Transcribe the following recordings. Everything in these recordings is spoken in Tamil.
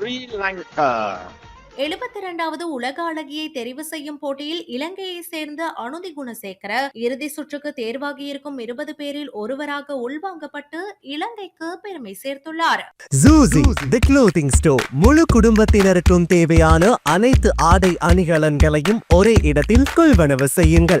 Lanka. எழுபத்தி இரண்டாவது உலக அழகியை தெரிவு செய்யும் போட்டியில் இலங்கையை சேர்ந்த அனுதி குணசேகர இறுதி சுற்றுக்கு தேர்வாகியிருக்கும் இருபது பேரில் ஒருவராக உள்வாங்கப்பட்டு இலங்கைக்கு பெருமை சேர்த்துள்ளார். ஜூசி தி க்ளோத்திங் ஸ்டோர் முழு குடும்பத்தினருக்கும் தேவையான அனைத்து ஆடை அணிகலன்களையும் ஒரே இடத்தில் கொள்வனவு செய்யுங்கள்.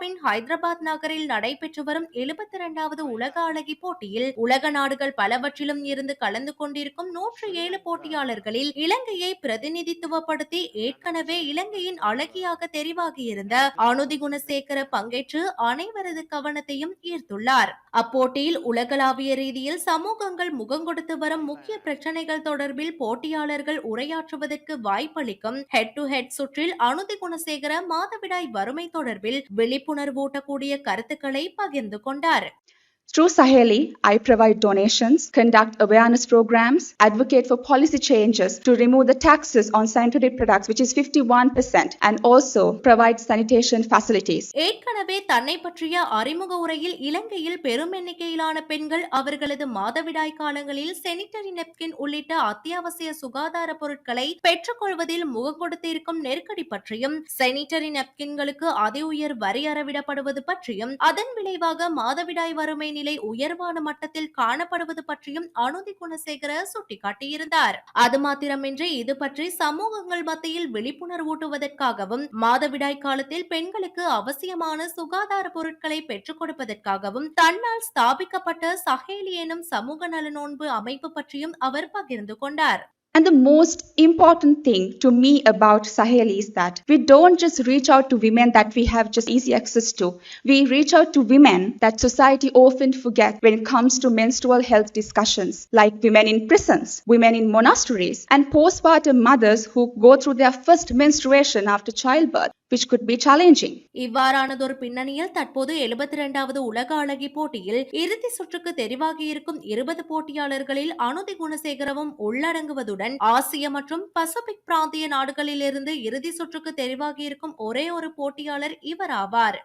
இந்தியாவின் ஹைதராபாத் நகரில் நடைபெற்று வரும் எழுபத்தி இரண்டாவது உலக அழகி போட்டியில் உலக நாடுகள் பலவற்றிலும் இருந்து கலந்து கொண்டிருக்கும் நூற்று ஏழு போட்டியாளர்களில் இலங்கையை பிரதிநிதித்துவப்படுத்தி ஏற்கனவே இலங்கையின் அழகியாக தெரிவாகியிருந்த அனுதி குணசேகர பங்கேற்று அனைவரது கவனத்தையும் ஈர்த்துள்ளார். அப்போட்டியில் உலகளாவிய ரீதியில் சமூகங்கள் முகம் கொடுத்து வரும் முக்கிய பிரச்சனைகள் தொடர்பில் போட்டியாளர்கள் உரையாற்றுவதற்கு வாய்ப்பளிக்கும் ஹெட் டு ஹெட் சுற்றில் அனுதி குணசேகர மாதவிடாய் வறுமை தொடர்பில் விழிப்புணர்வூட்டக்கூடிய கருத்துக்களை பகிர்ந்து கொண்டார். Through Saheli, I provide donations, conduct awareness programs, advocate for policy changes to remove the taxes on sanitary products, which is 51%, and also provide sanitation facilities. ஏற்கனவே தன்னை பற்றிய அறிமுக உரையில் இலங்கையில் பெரும் எண்ணிக்கையிலான பெண்கள் அவர்களது மாதவிடாய் காலங்களில் செனிட்டரி நெப்கின் உள்ளிட்ட அத்தியாவசிய சுகாதார பொருட்களை பெற்றுக்கொள்வதில் முகம் கொடுத்திருக்கும் நெருக்கடி பற்றியும் செனிட்டரி நெப்கின்களுக்கு அதி உயர் வரி அறவிடப்படுவது பற்றியும் அதன் விளைவாக மாதவிடாய் வறுமை நிலை உயர்வான மட்டத்தில் காணப்படுவது பற்றியும் அனுதி குணசேகர சுட்டிக்காட்டியிருந்தார். அது மாத்திரமின்றி இது பற்றி சமூகங்கள் மத்தியில் விழிப்புணர்வூட்டுவதற்காகவும் மாதவிடாய் காலத்தில் பெண்களுக்கு அவசியமான சுகாதார பொருட்களை பெற்றுக் கொடுப்பதற்காகவும் தன்னால் ஸ்தாபிக்கப்பட்ட சஹேலி எனும் சமூக நலனோன்பு அமைப்பு பற்றியும் அவர் பகிர்ந்து கொண்டார். And the most important thing to me about Sahel is that we don't just reach out to women that we have just easy access to. We reach out to women that society often forgets when it comes to menstrual health discussions, like women in prisons, women in monasteries, and postpartum mothers who go through their first menstruation after childbirth, which could be challenging. இவ்வாறானதொரு பின்னணியில் தற்போது எழுபத்தி இரண்டாவது உலக அழகி போட்டியில் இறுதி சுற்றுக்கு தெரிவாகியிருக்கும் இருபது போட்டியாளர்களில் அனுதி குணசேகரவும் உள்ளடங்குவதுடன் ஆசிய மற்றும் பசிபிக் பிராந்திய நாடுகளிலிருந்து இறுதி சுற்றுக்கு தெரிவாகியிருக்கும் ஒரே ஒரு போட்டியாளர் இவர் ஆவார்